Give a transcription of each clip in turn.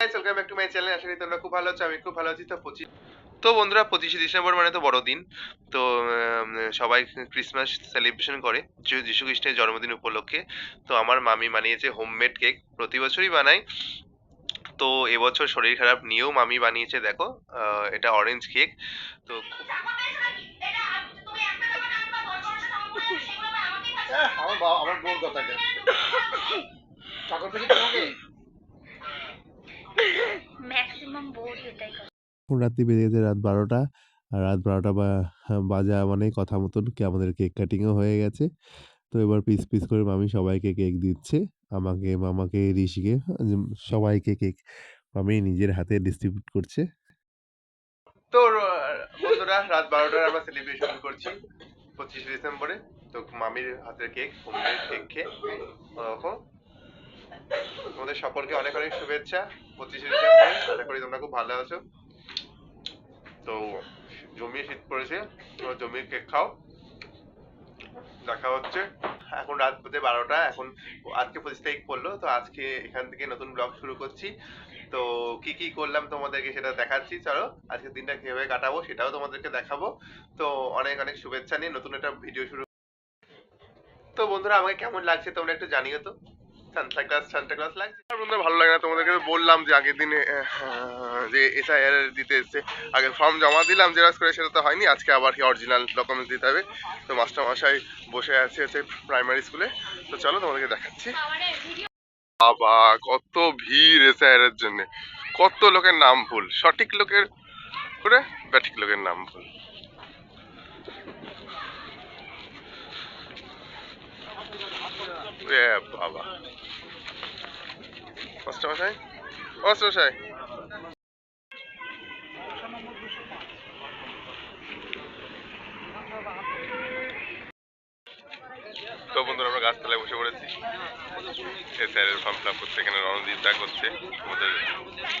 Welcome back to my channel আশা করি তোমরা খুব ভালো আছো আমি খুব ভালো আছি। তো পঁচিশ তো বন্ধুরা পঁচিশে ডিসেম্বর মানে তো বড়দিন। তো সবাই ক্রিসমাস সেলিব্রেশন করে। যে- যীশু খ্রিস্টের জন্মদিন উপলক্ষে। তো আমার মামি বানিয়েছে হোমমেড কেক প্রতি বছরই বানাই। তো এবছর শরীর খারাপ নিয়েও মামি বানিয়েছে দেখো। আহ, এটা অরেঞ্জ কেক তো খুব হ্যাঁ, আমার বাবা আমার বোন কথাকে চাকর থেকে তোমাকে? ম্যাক্সিমাম এটাই করে রাত্রি বেজে গেছে রাত বারোটা। আর রাত বারোটা বা হ্যাঁ, বাজা মানে কথা মতন কি আমাদের কেক কাটিংও হয়ে গেছে। তো এবার পিস পিস করে মামি সবাইকে কেক দিচ্ছে। আমাকে মামাকে ঋষিকে সবাইকে কেক মামি নিজের হাতে ডিস্ট্রিবিউট করছে। তো বন্ধুরা রাত বারোটায় আমরা সেলিব্রেশন করছি পঁচিশে ডিসেম্বরে। তো মামির হাতের কেক হোমমেড কেক খেয়ে। তোমাদের সকলকে অনেক অনেক শুভেচ্ছা পঁচিশে ডিসেম্বর। আশা করি তোমরা খুব ভালো আছো। তো জমিয়ে শীত পড়েছে, তোমরা জমিয়ে কেক খাও। দেখা হচ্ছে। এখন রাত বোধহয় বারোটা, এখন আজকে পঁচিশ তারিখ পড়ল, তো আজকে এখান থেকে নতুন ব্লগ শুরু করছি। তো কি কি করলাম তোমাদেরকে সেটা দেখাচ্ছি, চলো। আজকে দিনটা কীভাবে কাটাবো সেটাও তোমাদেরকে দেখাবো। তো অনেক অনেক শুভেচ্ছা নিয়ে নতুন একটা ভিডিও শুরু তো বন্ধুরা, আমাকে কেমন লাগছে তোমরা একটু জানিও তো। যে আগে ফর্ম জমা দিলাম আবার অরিজিনাল দিতে হবে। তো মাস্টার মশাই বসে আছে প্রাইমারি স্কুলে তো চলো, তোমাদেরকে দেখাচ্ছি। বাবা, কত ভিড় এসআইআর জন্য। কত লোকের নাম ভুল। সঠিক লোকের করে ব্যাঠিক লোকের নাম ভুল। বাবা। মাস্টার মশাই মাস্টার মশাই তো বন্ধুরা, আমরা গাছতলায় বসে পড়েছি। স্যারের ফর্ম ফিল আপ করছে, এখানে রণজিৎ দা করছে। আমাদের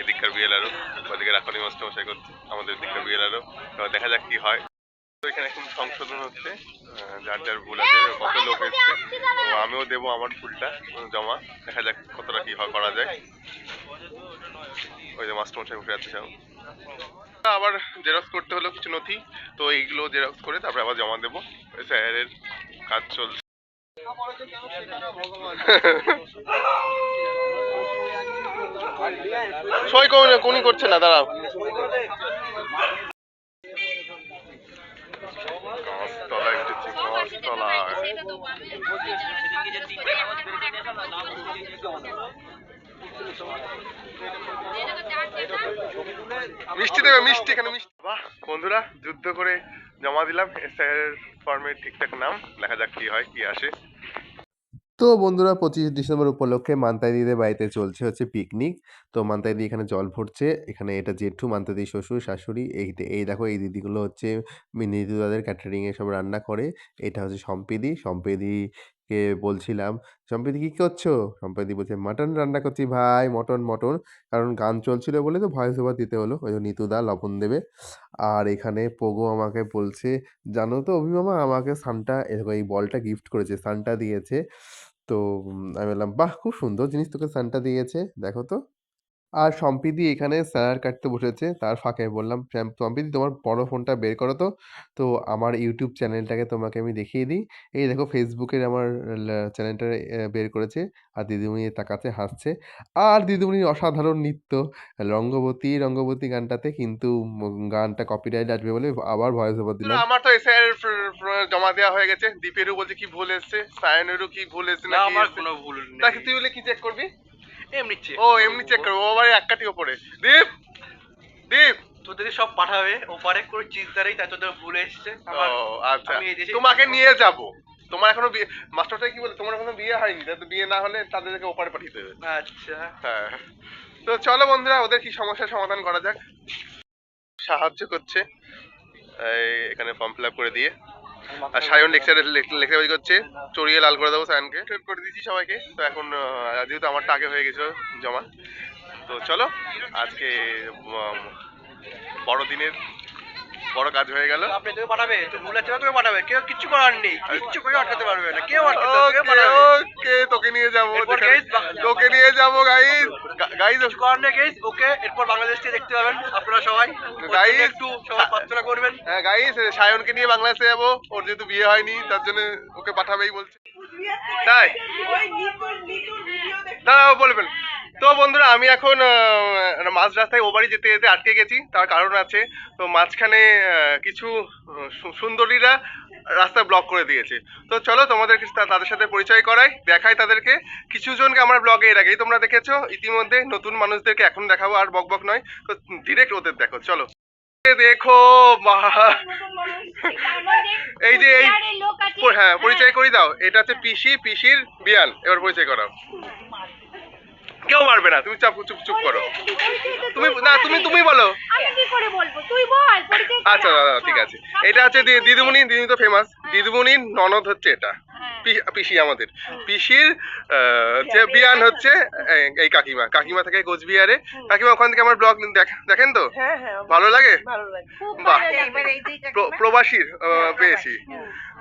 এদিককার বিএলআরও ওদিকে রাখনি মাস্টার মশাই করছে, আমাদের এদিককার বিএলআরও দেখা যাক কি হয়। এখানে এখন সংশোধন হচ্ছে যার যার ভুল আছে কত লোক এসছে। তো আমিও দেবো আমার ফুলটা জমা দেখা যাক কতটা কি হয় করা যায়। ওই যে মাস্টার মশাই বসে আছে সব। আবার জেরক্স করতে হলো কিছু নথি তো এইগুলো জেরক্স করে তারপরে আবার জমা দেবো। স্যারের কাজ চলছে। সই কোন কোনই করছে না দাঁড়াও। মিষ্টি দেবে, মিষ্টি এখানে, মিষ্টি। বন্ধুরা, যুদ্ধ করে জমা দিলাম। স্যারের ফর্মের ঠিকঠাক নাম। দেখা যাক কি হয়, কি আসে। তো বন্ধুরা পঁচিশ ডিসেম্বর উপলক্ষে মান্তাইদিদের বাড়িতে চলছে হচ্ছে পিকনিক তো মান্তাইদি এখানে জল ভরছে, এখানে এটা জেঠু মান্তাদি শ্বশুর, শাশুড়ি, এই এই দেখো এই দিদিগুলো হচ্ছে নিতু তাদের ক্যাটারিংয়ে সব রান্না করে। এটা হচ্ছে সম্পিদি সম্পিদি সম্পিদিকে বলছিলাম, "সম্প্রীতি কী করছ? সম্প্রীতি বলছে, মাটন রান্না করছি ভাই, মটন মটন। কারণ গান চলছিল বলে তো ভয়েস ওভার দিতে হলো, ওই নিতুদা লবণ দেবে। আর এখানে পোগো আমাকে বলছে, জানো তো অভিমামা আমাকে সানটা এরকম এই বলটা গিফট করেছে, সানটা দিয়েছে। তো আমি বললাম, বাহ, খুব সুন্দর জিনিস তোকে সানটা দিয়েছে, দেখো তো। আর সম্পিদি এখানে স্যালাড কাটতে বসেছে তার ফাঁকে বললাম "শ্যাম- সম্পিদি তোমার বড় ফোনটা বের করো তো। তো আমার ইউটিউব চ্যানেলটাকে তোমাকে আমি দেখিয়ে দিই। এই দেখো ফেসবুকের আমার চ্যানেলটা বের করেছে আর দিদিমণি তাকাতে হাসছে। আর দিদিমণির অসাধারণ নৃত্য রঙ্গবতী রঙ্গবতী গানটাতে কিন্তু গানটা কপিরাইট আসবে বলে আবার ভয়েস ওভার দিলাম। আমার তো এসআইআর জমা দেওয়া হয়ে গেছে। দীপেরও বলছে কি ভুল এসছে সায়নেরও কি ভুল এসছে না আমার কোনো ভুল তাকে নেই। তুই বলে কি চেক করবি? এমনি চেক ও এমনি চেক করব ও আবার এক কাঠি ওপরে। দীপ! দীপ! তোদেরকে সব পাঠাবে ওপারে করে চিন্তারেই তাই তোদের ভুল এসছে। আমার ও আচ্ছা। আমি এই দেশে- তোমাকে নিয়ে যাব। তোমার এখনও বিয়ে মাস্টারটা কি বলে? তোমার এখনও বিয়ে হয়নি তাই তো বিয়ে না হলে তাদেরকে ওপারে পাঠিয়ে দেবে। আচ্ছা। হ্যাঁ। তো চলো বন্ধুরা ওদের কি সমস্যার সমাধান করা যাক? সাহায্য করছে। এই এখানে ফর্ম ফিল আপ করে দিয়ে। আর সায়ন লেকচার লেকচার করছে। চড়িয়ে লাল করে দেবো সায়নকে। করে দিয়েছি সবাইকে। তো এখন যেহেতু আমারটা আগে হয়ে গেছিল জমা। তো চলো, আজকে বড়দিনের বড় কাজ হয়ে গেল। আপনি তোকে পাঠাবে ভুল আছে না পাঠাবে কেউ কিচ্ছু করার নেই কিচ্ছু করে আটকাতে পারবে না কেউ আটকাতে পারবে ওকে তোকে নিয়ে যাব তোকে নিয়ে যাব গাইজ গাইজ কিছু করার নেই guys, ওকে এরপর বাংলাদেশ থেকে দেখতে পাবেন আপনারা সবাই। ওর একটু সবাই প্রার্থনা করবেন। হ্যাঁ গাইস সায়নকে নিয়ে বাংলাদেশে যাব ওর যেহেতু বিয়ে হয়নি তার জন্য ওকে পাঠাবেই বলছে। তাই? দাঁড়াও বলবেন তো বন্ধুরা, আমি এখন মাঝ রাস্তায় ও বাড়ি যেতে যেতে আটকে গেছি। তার কারণ আছে, তো মাঝখানে কিছু সুন্দরীরা রাস্তা ব্লক করে দিয়েছে। তো চলো তোমাদের তাদের সাথে পরিচয় করাই, দেখাই তাদেরকে। কিছু জনকে আমার ব্লগে এর আগেই তোমরা দেখেছ। ইতিমধ্যে নতুন মানুষদেরকে এখন দেখাবো, আর বক বক নয়। তো ডিরেক্ট ওদের দেখো, চলো। দেখো এই যে এই হ্যাঁ পরিচয় করি দাও। এটা হচ্ছে পিসি, পিসির বিয়ান। এবার পরিচয় করাও। কেউ মারবে না। তুমি চুপ চুপ চুপ করো। তুমি না তুমি তুমি বলো। আমি কি করে বলব? তুই বল আচ্ছা দাদা ঠিক আছে। এটা হচ্ছে দিদিমণি দিদি তো ফেমাস দিদিমণির ননদ হচ্ছে এটা। হ্যাঁ। পিসি আমাদের। পিসির আহ, যে বিয়ান হচ্ছে এই- এই কাকিমা। কাকিমা থেকে কোচবিহারে। কাকিমা ওখান থেকে আমার ব্লগ দেখেন তো? হ্যাঁ হ্যাঁ ভালো লাগে? ভালো লাগে। খুব বাহ। প্রবাসীর পেয়েছি।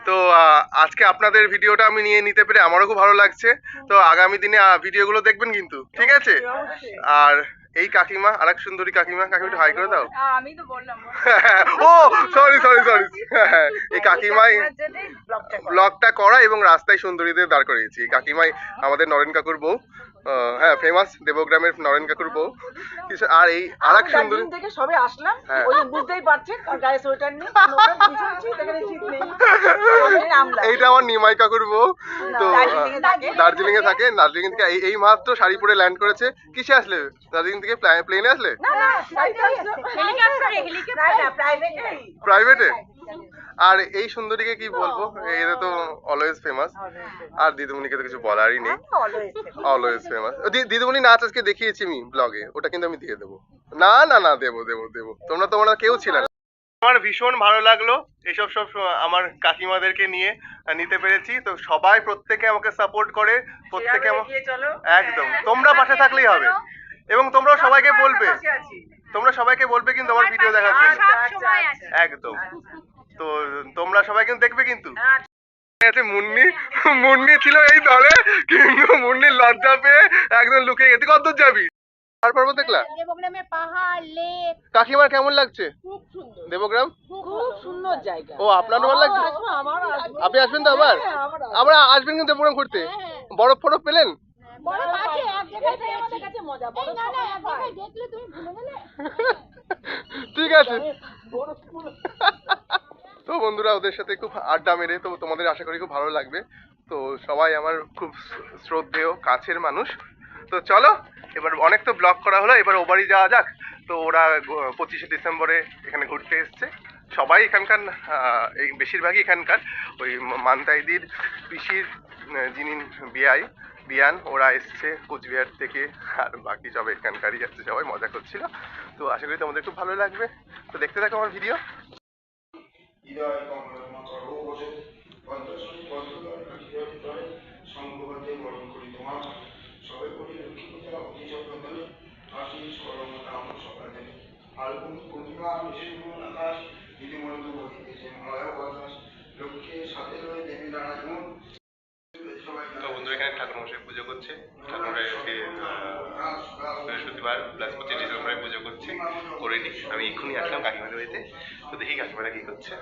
তো আজকে আপনাদের ভিডিওটা আমি নিয়ে নিতে পেরে আমারও খুব ভালো লাগছে। তো আগামী দিনে ভিডিওগুলো দেখবেন কিন্তু ঠিক আছে? আর এই কাকিমা আরেক সুন্দরী কাকিমা কাকিমা একটু হাই করে দাও। আমি তো বললাম ও সরি সরি সরি এই কাকিমাই ব্লগটা করা। এবং রাস্তায় সুন্দরীদের দাঁড় করিয়েছি। কাকিমাই আমাদের নরেন কাকুর বউ। হ্যাঁ ফেমাস দেবগ্রামের নরেন কাকুর বউ কিছু- আর এই আরেক আমি সুন্দরী দার্জিলিং থেকে সবে আসলাম হ্যাঁ। ওই বুঝতেই পারছেন আর গায়ে সোয়েটার নেই। এইটা আমার নিমাই কাকুর বউ তো দার্জিলিংয়ে থাকে। দার্জিলিং এ থাকে দার্জিলিং থেকে এই এই মাত্র শাড়ি পরে ল্যান্ড করেছে কিসে আসলে দার্জিলিং থেকে প্লেনে আসলে না না ফ্লাইটে আসলো। হেলিকপ্টারে, না হেলিকপ্টারে। না প্রাইভেটে প্রাইভেটে আর এই সুন্দরীকে কি বলব? এরা তো অলওয়েজ ফেমাস আর দিদিমণিকে তো কিছু বলারই নেই। অলওয়েজ ফেমাস দিদিমণি নাচ আজকে দেখিয়েছি আমি ব্লগে ওটা কিন্তু আমি দিয়ে দেবো। না না না দেবো দেবো দেবো। তোমরা তোমরা কেউ ছিলে না। আমার ভীষণ ভালো লাগল। এইসব সব আমার কাকিমাদেরকে নিয়ে নিতে পেরেছি। তো সবাই প্রত্যেকে আমাকে সাপোর্ট করে। প্রত্যেকে আমার একদম। তোমরা পাশে থাকলেই হবে। এবং তোমরা সবাইকে বলবে। তোমরা সবাইকে বলবে কিন্তু আমার ভিডিও দেখার জন্য। সময় আছে একদম। তো তোমরা সবাই কিন্তু দেখবে কিন্তু। আচ্ছা। মুন্নি মুন্নি ছিল এই দলে কিন্তু মুন্নির লজ্জা পেয়ে একদম লুকিয়ে গেছে। কত যাবি? আর পর্বত দেখলা? দেবগ্রামে পাহাড় লেক। কাকিমার কেমন লাগছে? খুব সুন্দর। দেবগ্রাম? খুব সুন্দর জায়গা। ও আপনারও ভালো লাগছে? আসব। আপনি আসবেন তো আবার? হ্যাঁ, আমার আসব। আমরা আসবেন কিন্তু দেবগ্রাম ঘুরতে। বরফ ফরফ পেলেন? বড় আছে এক জায়গায় এটাই আমাদের কাছে মজা। বড় না না এক সবাই জায়গায় দেখলে তুমি ভুলে গেলে। ঠিক আছে। বন্ধুরা, ওদের সাথে খুব আড্ডা মেরে তো তোমাদের আশা করি খুব ভালো লাগবে। তো সবাই আমার খুব শ্রদ্ধেয় কাছের মানুষ। তো চলো, এবার অনেক তো ব্লগ করা হলো, এবার ও বাড়ি যাওয়া যাক। তো ওরা পঁচিশে ডিসেম্বরে এখানে ঘুরতে এসছে। সবাই এখানকার এই বেশিরভাগই এখানকার। ওই মান্তাইদির পিসির যিনি বিয়াই বিয়ান, ওরা এসছে কোচবিহার থেকে। আর বাকি সব এখানকারই যাচ্ছে সবাই মজা করছিল। তো আশা করি তোমাদের খুব ভালো লাগবে। তো দেখতে থাকো আমার ভিডিও হৃদয় করো তোমার সবে অতি চক্রধরে হাসি স্মরণ কাম সকালে ফাল্গুন, পূর্ণিমা বিশেষ আকাশ, দিদিমণি বহিতেছে মলয় বাতাস লক্ষ্মী সাথে রয়ে দেবী সবাই তো বন্ধুরা এখানে ঠাকুর মশাই পুজো করছে। ঠাকুর মশাইকে বৃহস্পতিবার, প্লাস পঁচিশ ডিসেম্বরে পুজো করছে। করে নি আমি এক্ষুনি আসলাম কাকিমাদের বাড়িতে। তো দেখি কাকিমারা কি করছে।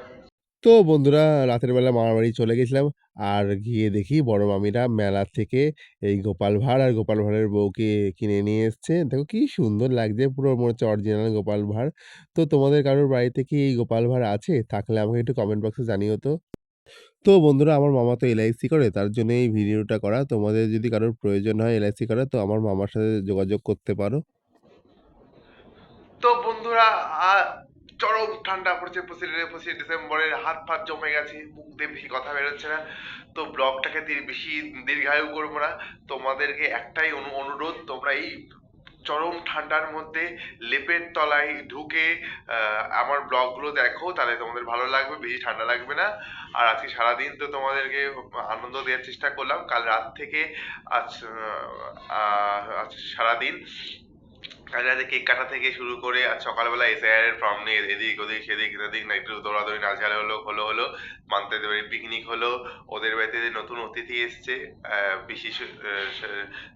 তো বন্ধুরা, রাতের বেলা মামার বাড়ি চলে গেছিলাম। আর গিয়ে দেখি বড় মামিরা মেলা থেকে এই গোপাল ভাঁড় আর গোপাল ভাঁড়ের বউকে কিনে নিয়ে এসছে। দেখো কি সুন্দর লাগছে, পুরো মনে হচ্ছে অরিজিনাল গোপাল ভাঁড়। তো তোমাদের কারোর বাড়িতে কি এই গোপাল ভাঁড় আছে? থাকলে আমাকে একটু কমেন্ট বক্সে জানিও তো। তো বন্ধুরা আমার মামা তো এলআইসি করে, তার জন্য এই ভিডিওটা করা। তোমাদের যদি কারোর প্রয়োজন হয় এলআইসি করা, তো আমার মামার সাথে যোগাযোগ করতে পারো। তো বন্ধুরা চরম ঠান্ডা পড়ছে, পঁচিশ পঁচিশ ডিসেম্বরের হাত ফাত জমে গেছে, মুখ দিয়ে বেশি কথা বেরোচ্ছে না। তো ব্লগটাকে বেশি দীর্ঘায়ু করব না। তোমাদেরকে একটাই অনু- অনুরোধ, তোমরা এই চরম ঠান্ডার মধ্যে লেপের তলায় ঢুকে আমার ব্লগগুলো দেখো, তাহলে তোমাদের ভালো লাগবে, বেশি ঠান্ডা লাগবে না। আর আজকে সারাদিন তো তোমাদেরকে আনন্দ দেওয়ার চেষ্টা করলাম। কাল রাত থেকে আজ সারাদিন আজ কেক কাটা থেকে শুরু করে আজ সকালবেলা এসআইআর এর ফর্ম নিয়ে এদিক ওদিক, সেদিক সেদিক না একটু দৌড়াদৌড়ি নাচগান হলো হলো হলো মানতে বাড়ি পিকনিক হলো, ওদের বাড়িতে নতুন অতিথি এসছে বিশেষ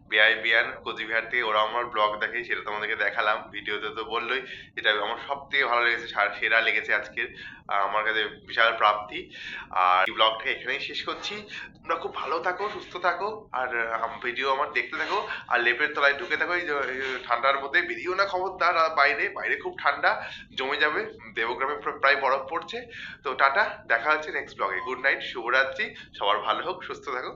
বিআই বিয়ান কোচবিহার থেকে ওরা আমার ব্লগ দেখে, সেটা তোমাদেরকে দেখালাম, ভিডিওতে তো বললোই, এটা আমার সব থেকে ভালো লেগেছে, সার- লেগেছে আজকের আমার কাছে বিশাল প্রাপ্তি, আর এই ব্লগটা এখানেই শেষ করছি, তোমরা খুব ভালো থাকো, সুস্থ থাকো, আর ভিডিও আমার দেখতে থাকো, আর লেপের তলায় ঢুকে থাকো, এই ঠান্ডার মধ্যে বেরিয়েও না খবরদার বাইরে বাইরে খুব ঠান্ডা, জমে যাবে। দেবগ্রামে প্রায় বরফ পড়ছে। তো টাটা, দেখা হচ্ছে নেক্সট এ গুড নাইট শুভরাত্রি, সবার ভালো হোক, সুস্থ থাকো